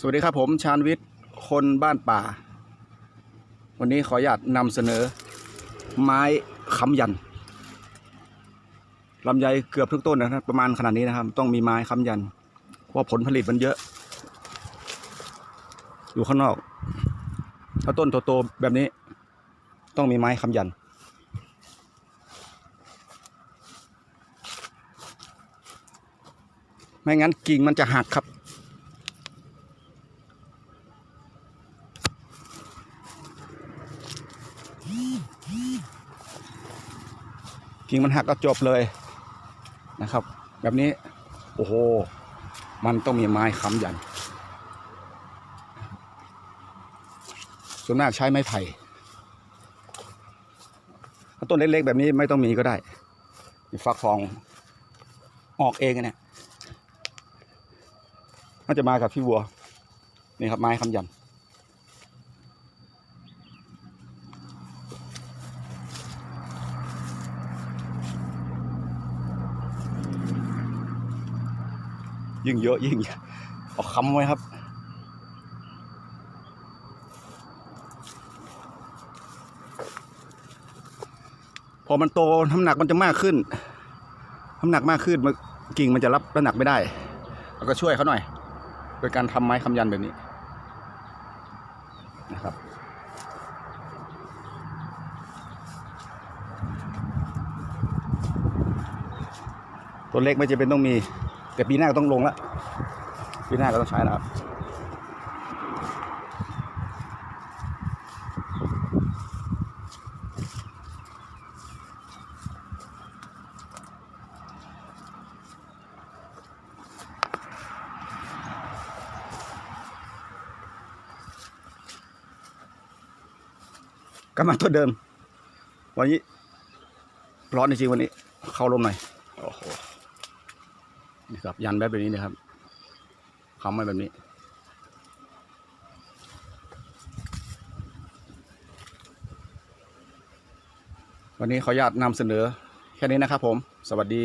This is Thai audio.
สวัสดีครับผมชาญวิทย์คนบ้านป่า วันนี้ขออนุญาตนำเสนอ ไม้ค้ำยันลำไยเกือบทุกต้นนะครับประมาณขนาดนี้นะครับ ต้องมีไม้ค้ำยัน เพราะผลผลิตมันเยอะ อยู่ข้างนอก ถ้าต้นโตๆแบบนี้ ต้องมีไม้ค้ำยัน ไม่งั้นกิ่งมันจะหักครับ กิ่งมันหักก็จบเลยนะครับ แบบนี้ โอ้โห มันต้องมีไม้ค้ำยัน ส่วนมากใช้ไม้ไผ่ต้นเล็กๆแบบนี้ไม่ต้องมีก็ได้ฟักทองออกเองอะเนี่ย น่าจะมากับพี่วัว นี่ครับไม้ค้ำยันยิ่งเยอะยิ่งเอาค้ำไว้ครับ พอมันโตน้ำหนักมันจะมากขึ้นน้ำหนักมากขึ้นมันกิ่งมันจะรับน้ำหนักไม่ได้ แล้วก็ช่วยเขาหน่อย โดยการทำไม้คำยันแบบนี้นะครับ ตัวเล็กไม่จำเป็นต้องมี แต่ปีหน้าก็ต้องลงแล้วปีหน้าก็ต้องใช้นะครับ กำลังตัวเดิม วันนี้ร้อนจริงๆวันนี้ เข้าลมหน่อยโอ้โหนี่ครับ ยันแบบนี้นะครับคำไว้แบบนี้วันนี้ขออนุญาตนำเสนอแค่นี้นะครับผม สวัสดี